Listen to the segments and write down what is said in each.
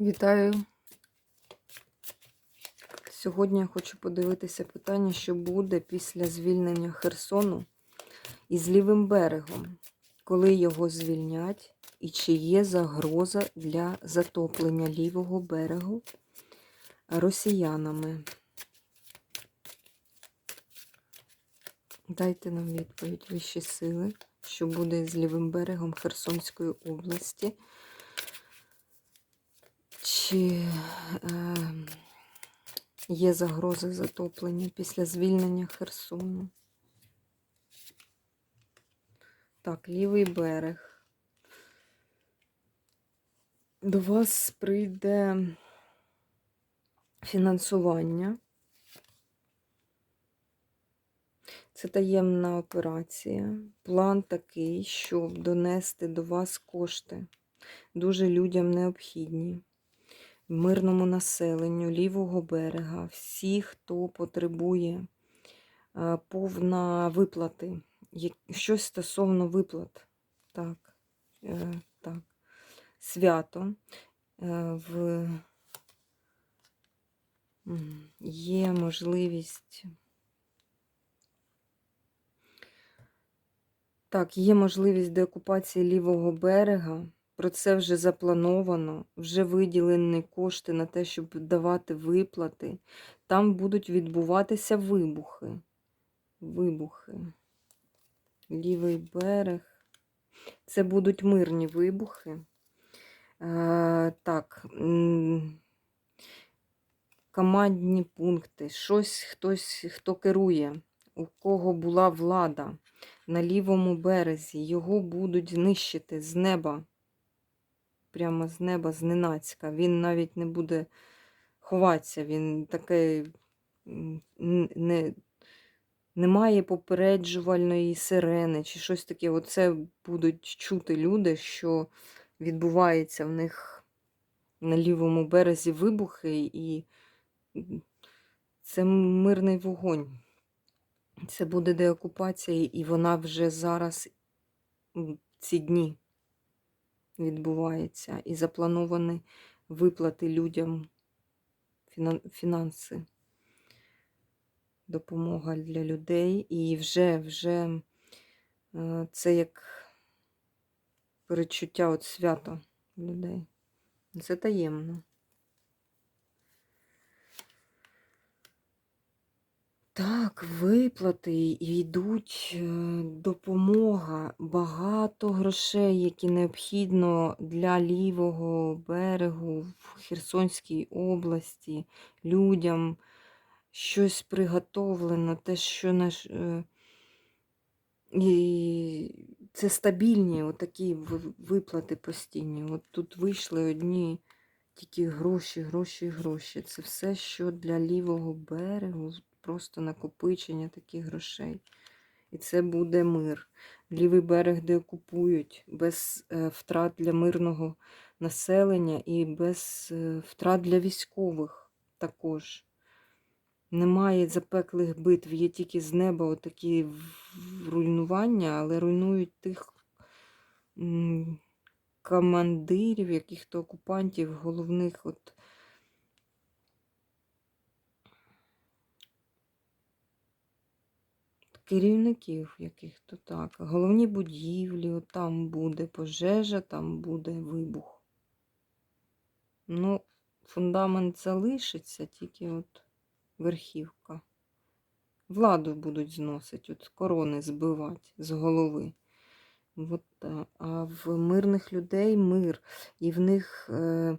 Вітаю. Сьогодні я хочу подивитися питання, що буде після звільнення Херсону із лівим берегом, коли його звільнять, і чи є загроза для затоплення лівого берегу росіянами. Дайте нам відповідь вищі сили, що буде з лівим берегом Херсонської області. Чи е, є загроза затоплення після звільнення Херсону? Так, лівий берег. До вас прийде фінансування. Це таємна операція. План такий, щоб донести до вас кошти. Дуже людям необхідні мирному населенню лівого берега, всі, хто потребує е, повна виплати, щось стосовно виплат. Так, е, так. Свято е, в є можливість. Так, є можливість деокупації лівого берега. Про це вже заплановано, вже виділені кошти на те, щоб давати виплати. Там будуть відбуватися вибухи. Вибухи. Лівий берег. Це будуть мирні вибухи. Е, так. Командні пункти. Щось хтось, хто керує, у кого була влада на лівому березі, його будуть знищити з неба прямо з неба, зненацька. Він навіть не буде ховатися, він таке м, не, немає попереджувальної сирени чи щось таке. Оце будуть чути люди, що відбувається в них на лівому березі вибухи, і це мирний вогонь. Це буде деокупація, і вона вже зараз ці дні відбувається і заплановані виплати людям фінанси, допомога для людей. І вже вже е, це як перечуття от свято людей. Це таємно. Так, виплати йдуть е, допомога, багато грошей, які необхідно для лівого берегу в Херсонській області, людям щось приготовлено, те, що наш. е, І це стабільні отакі виплати постійні. От тут вийшли одні тільки гроші, гроші, гроші. Це все, що для лівого берегу, просто накопичення таких грошей. І це буде мир. Лівий берег деокупують без е, втрат для мирного населення і без е, втрат для військових також. Немає запеклих битв, є тільки з неба отакі руйнування, але руйнують тих командирів, яких-то окупантів, головних от керівників яких-то так. Головні будівлі, там буде пожежа, там буде вибух. Ну, фундамент залишиться, тільки от верхівка. Владу будуть зносити, от корони збивати з голови. От, та. а в мирних людей мир. І в них е,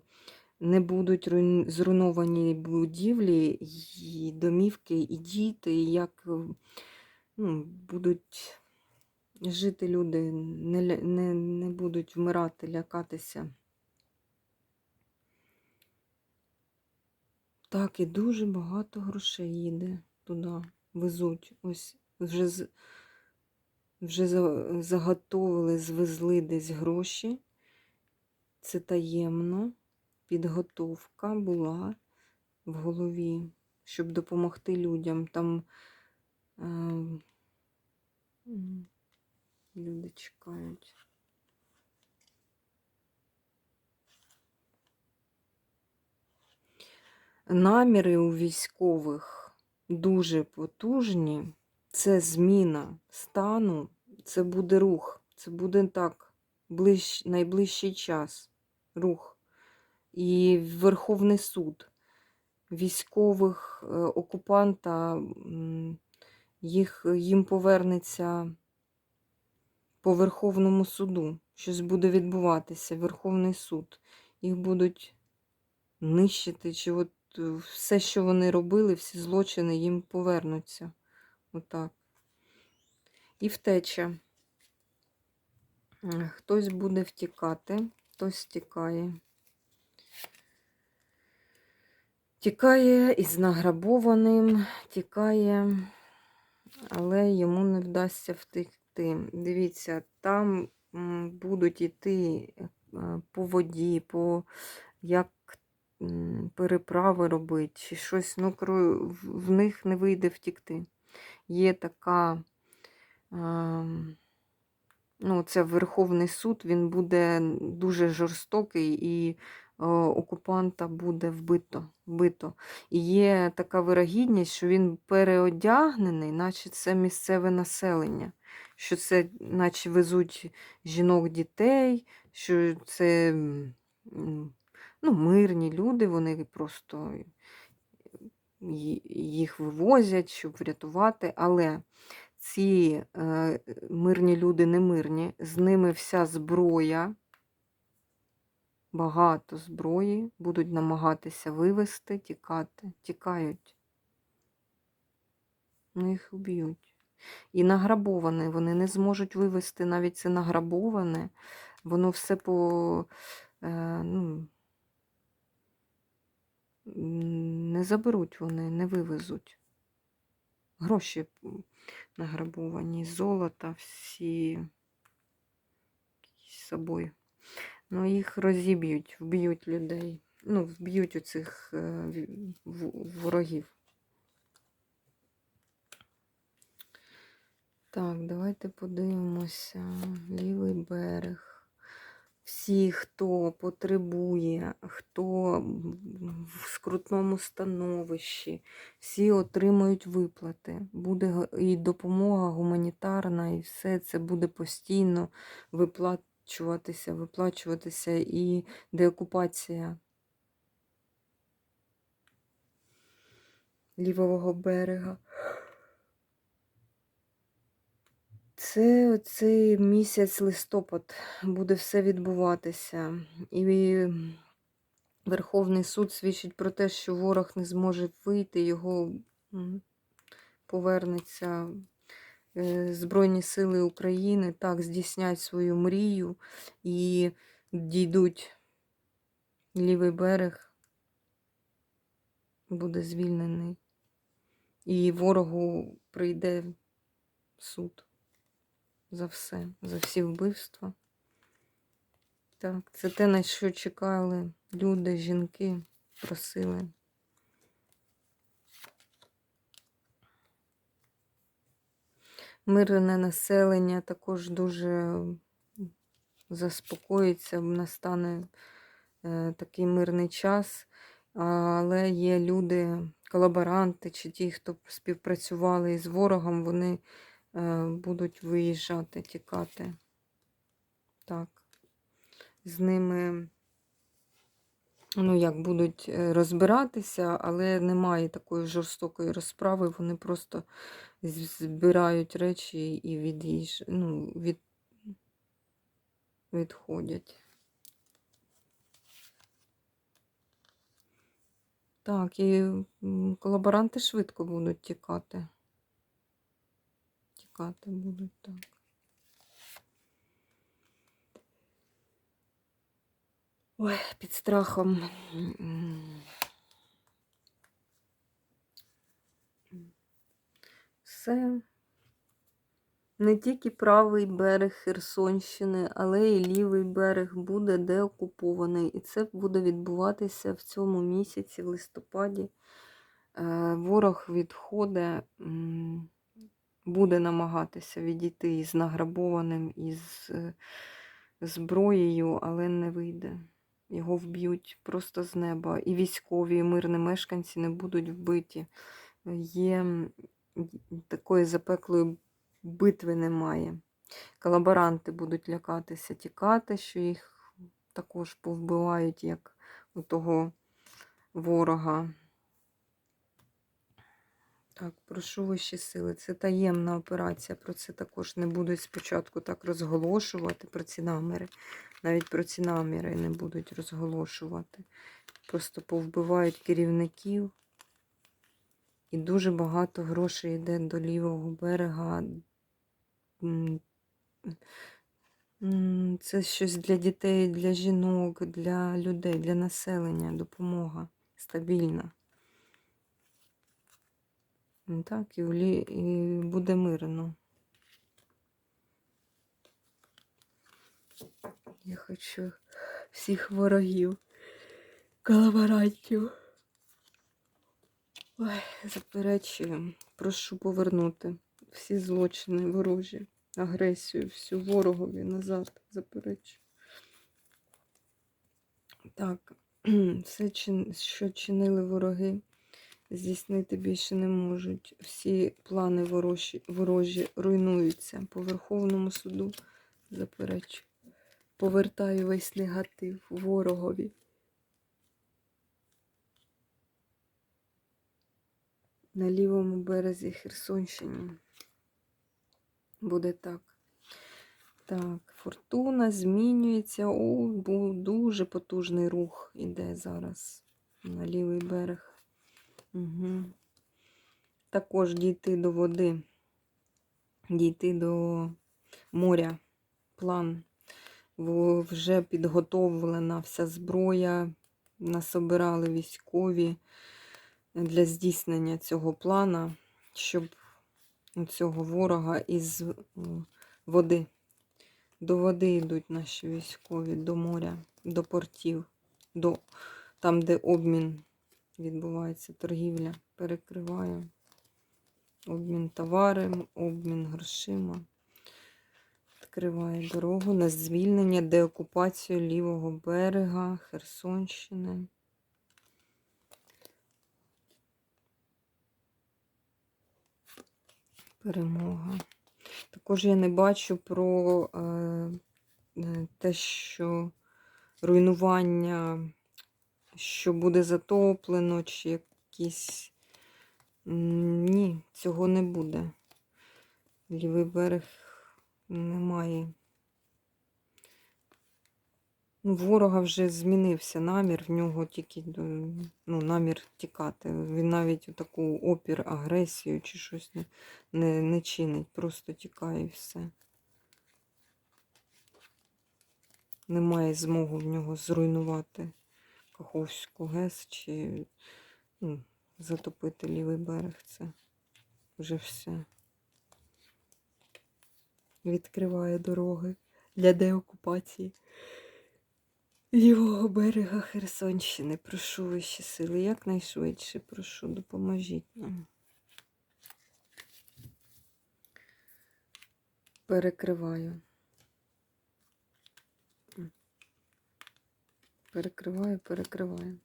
не будуть руйн- зруйновані будівлі, і домівки, і діти, і як е, ну, будуть жити люди, не, не, не будуть вмирати, лякатися. Так, і дуже багато грошей їде туди, везуть. Ось вже, вже заготовили, звезли десь гроші. Це таємно. Підготовка була в голові, щоб допомогти людям. Там е, м, люди чекають. наміри у військових дуже потужні. Це зміна стану, це буде рух, це буде так, ближ, найближчий час рух. І Верховний суд військових е, окупанта їх, їм повернеться по Верховному суду. Щось буде відбуватися, Верховний суд. Їх будуть нищити, чи от е, все, що вони робили, всі злочини їм повернуться. Отак. І втеча. Е, Хтось буде втікати, хтось втікає. Тікає із награбованим, тікає, але йому не вдасться втекти. Дивіться, там будуть йти е, по воді, по як переправи робити, чи щось, ну, в- них не вийде втікти. Є така, ну, це Верховний суд, він буде дуже жорстокий і е, окупанта буде вбито. вбито. І є така вирогідність, що він переодягнений, наче це місцеве населення, що це, наче везуть жінок, дітей, що це ну, мирні люди, вони просто їх вивозять, щоб врятувати. Але ці е, мирні люди не мирні, з ними вся зброя, багато зброї, будуть намагатися вивести, тікати, тікають. Ну, їх вб'ють. І награбоване, вони не зможуть вивести навіть це награбоване, воно все по. Е, ну, не заберуть вони, не вивезуть. Гроші награбовані, золота, всі з собою. Ну, їх розіб'ють, вб'ють людей. Ну, вб'ють оцих е, ворогів. Так, давайте подивимося. Лівий берег. Всі, хто потребує, хто в скрутному становищі, всі отримують виплати. Буде і допомога гуманітарна, і все це буде постійно виплачуватися, виплачуватися і деокупація лівого берега. Це цей місяць листопад буде все відбуватися. І Верховний суд свідчить про те, що ворог не зможе вийти, його повернеться е, Збройні Сили України, так, здійснять свою мрію і дійдуть лівий берег, буде звільнений. І ворогу прийде суд за все, за всі вбивства. Так, це те, на що чекали люди, жінки, просили. Мирне населення також дуже заспокоїться, настане е, такий мирний час, але є люди, колаборанти чи ті, хто співпрацювали із ворогом, вони будуть виїжджати, тікати. Так. З ними, ну як, будуть е, розбиратися, але немає такої жорстокої розправи. Вони просто збирають речі і від'їж... ну, від... відходять. Так, і колаборанти швидко будуть тікати. Тікати будуть, так. Ой, під страхом. Все. Не тільки правий берег Херсонщини, але і лівий берег буде деокупований. І це буде відбуватися в цьому місяці, в листопаді. Е, Ворог відходить, буде намагатися відійти із награбованим, із е, зброєю, але не вийде. його вб'ють просто з неба. І військові, і мирні мешканці не будуть вбиті. Є такої запеклої битви немає. Колаборанти будуть лякатися, тікати, що їх також повбивають, як у того ворога. Так, прошу вищі сили. Це таємна операція. Про це також не будуть спочатку так розголошувати про ці наміри. Навіть про ці наміри не будуть розголошувати. Просто повбивають керівників. І дуже багато грошей йде до лівого берега. Це щось для дітей, для жінок, для людей, для населення, допомога стабільна. Ну, Так, і, в лі... і буде мирно. Я хочу всіх ворогів, колаборантів. Ой, заперечую. Прошу повернути всі злочини ворожі, агресію, всю ворогові назад. Заперечую. Так, все, що чинили вороги, здійснити більше не можуть. Всі плани ворожі, ворожі руйнуються по Верховному суду. Заперечую. Повертаю весь негатив ворогові. На лівому березі Херсонщині. Буде так. Так, фортуна змінюється. О, бу- дуже потужний рух іде зараз на лівий берег. Угу. Також дійти до води, дійти до моря. План. Вже підготовлена вся зброя, насобирали військові для здійснення цього плана, щоб цього ворога із е, води. До води йдуть наші військові, до моря, до портів, до там, де обмін відбувається, торгівля. Перекриваю. Обмін товаром, обмін грошима. Відкриває дорогу на звільнення, деокупацію лівого берега Херсонщини. Перемога. Також я не бачу про е, е, те, що руйнування, що буде затоплено, чи якісь. Ні, цього не буде. Лівий берег немає. Ну, ворога вже змінився намір, в нього тільки ну, намір тікати. Він навіть таку опір, агресію чи щось не, не, не чинить, просто тікає і все. Немає змоги в нього зруйнувати Каховську ГЕС чи ну, затопити лівий берег. Це вже все. Відкриває дороги для деокупації. Лівого берега Херсонщини. Прошу вищі сили. Якнайшвидше прошу, допоможіть нам. Перекриваю. Перекриваю, перекриваю.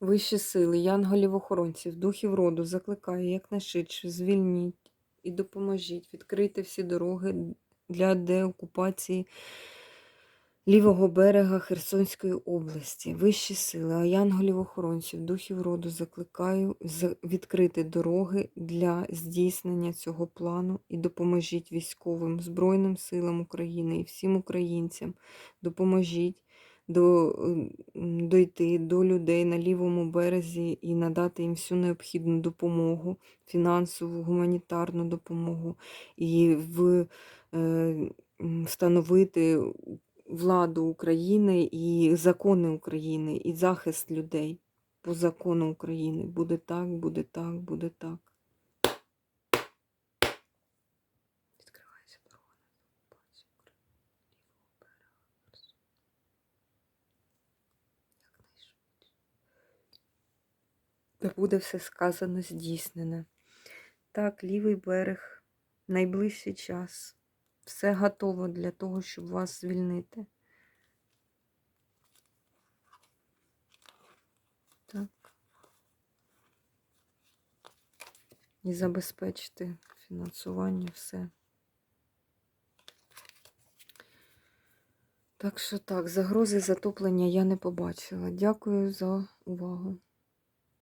Вищі сили, янголів-охоронців, духів роду закликаю якнайшвидше, звільніть і допоможіть. відкрити всі дороги для деокупації лівого берега Херсонської області. Вищі сили, а янголів-охоронців, духів роду закликаю відкрити дороги для здійснення цього плану і допоможіть військовим Збройним силам України і всім українцям. Допоможіть до, дойти до людей на лівому березі і надати їм всю необхідну допомогу, фінансову, гуманітарну допомогу і в, е, встановити владу України і закони України, і захист людей по закону України. Буде так, буде так, буде так. Відкривається дорога на буде все сказано, здійснене. Так, лівий берег, найближчий час. Все готово для того, щоб вас звільнити. Так. І забезпечити фінансування, все. Так що так, загрози затоплення я не побачила. Дякую за увагу.